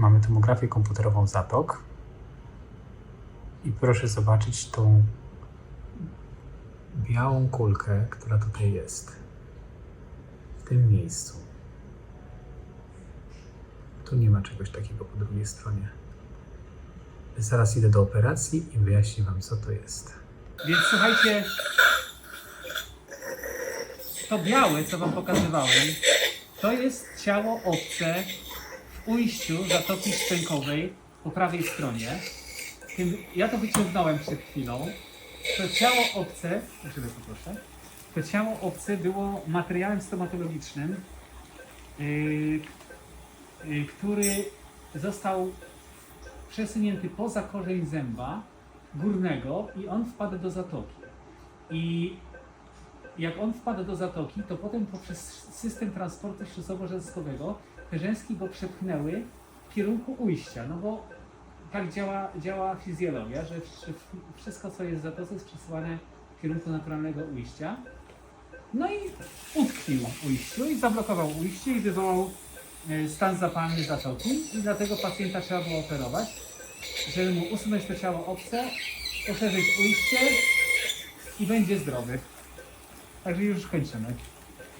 Mamy tomografię komputerową zatok. I proszę zobaczyć tą białą kulkę, która tutaj jest. W tym miejscu. Tu nie ma czegoś takiego po drugiej stronie. Zaraz idę do operacji i wyjaśnię Wam, co to jest. Więc słuchajcie, to białe, co wam pokazywałem, to jest ciało obce w ujściu Zatoki Szczękowej po prawej stronie. Ja to wyciągnąłem przed chwilą. To ciało obce, żeby poproszę, to ciało obce było materiałem stomatologicznym, yy, yy, który został przesunięty poza korzeń zęba górnego i on wpadł do zatoki. I jak on wpadł do zatoki, to potem poprzez system transportu śluzowo-rzęskowego rzęski go przepchnęły w kierunku ujścia, no bo tak działa, działa fizjologia, że wsz- wszystko co jest w zatoce jest przesyłane w kierunku naturalnego ujścia. No i utkwił ujściu i zablokował ujście i wywołał e, stan zapalny zatoki i dlatego pacjenta trzeba było operować, żeby mu usunąć to ciało obce, poszerzyć ujście i będzie zdrowy. Także już kończymy.